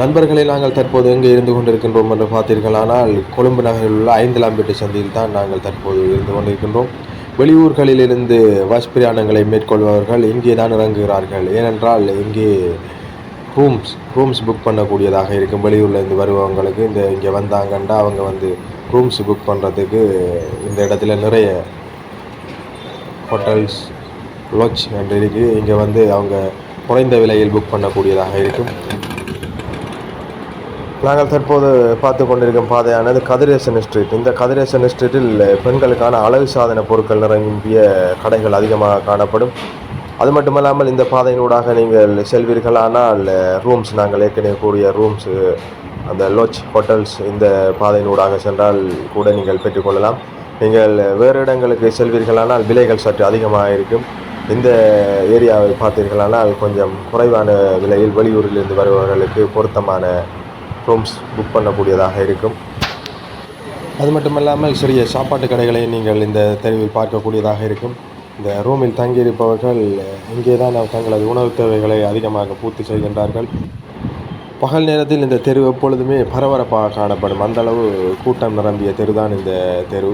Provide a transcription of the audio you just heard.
நண்பர்களை நாங்கள் தற்போது எங்கே இருந்து கொண்டிருக்கின்றோம் என்று பார்த்தீர்களானால் கொழும்பு நகரில் உள்ள ஐந்தலாம்பேட்டை சந்தையில் தான் நாங்கள் தற்போது இருந்து கொண்டிருக்கின்றோம். வெளியூர்களிலிருந்து பஸ் பிரயாணங்களை மேற்கொள்பவர்கள் இங்கே தான் இறங்குகிறார்கள். ஏனென்றால் இங்கே ரூம்ஸ் ரூம்ஸ் புக் பண்ணக்கூடியதாக இருக்கும். வெளியூர்லேருந்து வருபவங்களுக்கு இந்த இங்கே வந்தாங்கன்னா அவங்க வந்து ரூம்ஸ் புக் பண்ணுறதுக்கு இந்த இடத்துல நிறைய ஹோட்டல்ஸ் லாட்ஜ் என்று இருக்குது இங்கே வந்து அவங்க குறைந்த விலையில் புக் பண்ணக்கூடியதாக இருக்கும். நாங்கள் தற்போது பார்த்து கொண்டிருக்கும் பாதையானது கதிரேசன் ஸ்ட்ரீட் இந்த கதிரேசன் ஸ்ட்ரீட்டில் பெண்களுக்கான அழகு சாதன பொருட்கள் நிரம்பிய கடைகள் அதிகமாக காணப்படும். அது மட்டுமல்லாமல் இந்த பாதையினூடாக நீங்கள் செல்வீர்களானால் ரூம்ஸ் நாங்கள் ஏற்கனவே கூடிய ரூம்ஸு அந்த லோச் ஹோட்டல்ஸ் இந்த பாதையினூடாக சென்றால் கூட நீங்கள் பெற்றுக்கொள்ளலாம் நீங்கள் வேறு இடங்களுக்கு செல்வீர்களானால் விலைகள் சற்று அதிகமாக இருக்கும். இந்த ஏரியாவை பார்த்தீர்களானால் கொஞ்சம் குறைவான விலையில் வெளியூரிலிருந்து வருபவர்களுக்கு பொருத்தமான ரூம்ஸ் புக் பண்ணக்கூடியதாக இருக்கும். அது மட்டுமல்லாமல் சிறிய சாப்பாட்டு கடைகளை நீங்கள் இந்த தெருவில் பார்க்கக்கூடியதாக இருக்கும். இந்த ரூமில் தங்கியிருப்பவர்கள் இங்கே தான் தங்களது உணவுத் தேவைகளை அதிகமாக பூர்த்தி செய்கின்றார்கள். பகல் நேரத்தில் இந்த தெரு எப்பொழுதுமே பரபரப்பாக காணப்படும். அந்தளவு கூட்டம் நிரம்பிய தெரு தான் இந்த தெரு.